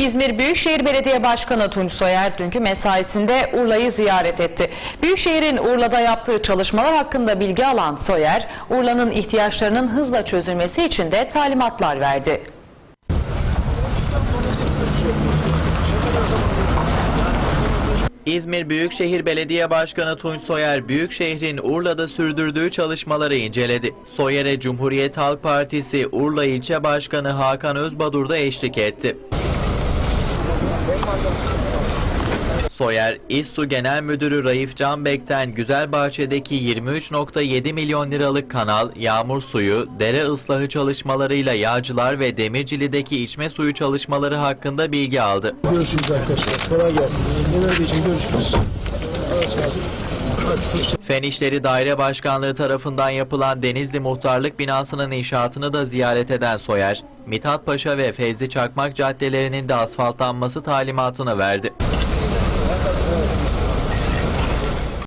İzmir Büyükşehir Belediye Başkanı Tunç Soyer dünkü mesaisinde Urla'yı ziyaret etti. Büyükşehir'in Urla'da yaptığı çalışmalar hakkında bilgi alan Soyer, Urla'nın ihtiyaçlarının hızla çözülmesi için de talimatlar verdi. İzmir Büyükşehir Belediye Başkanı Tunç Soyer, Büyükşehir'in Urla'da sürdürdüğü çalışmaları inceledi. Soyer'e Cumhuriyet Halk Partisi Urla İlçe Başkanı Hakan Özbadur da eşlik etti. Soyer, İSSU Genel Müdürü Raif Canbek'ten Güzelbahçe'deki 23.7 milyon liralık kanal, yağmur suyu, dere ıslahı çalışmalarıyla Yağcılar ve Demircili'deki içme suyu çalışmaları hakkında bilgi aldı. Görüşürüz arkadaşlar. Kolay gelsin. Genel için görüşürüz. Fen İşleri Daire Başkanlığı tarafından yapılan Denizli Muhtarlık binasının inşaatını da ziyaret eden Soyer, Mithat Paşa ve Fevzi Çakmak caddelerinin de asfaltlanması talimatını verdi.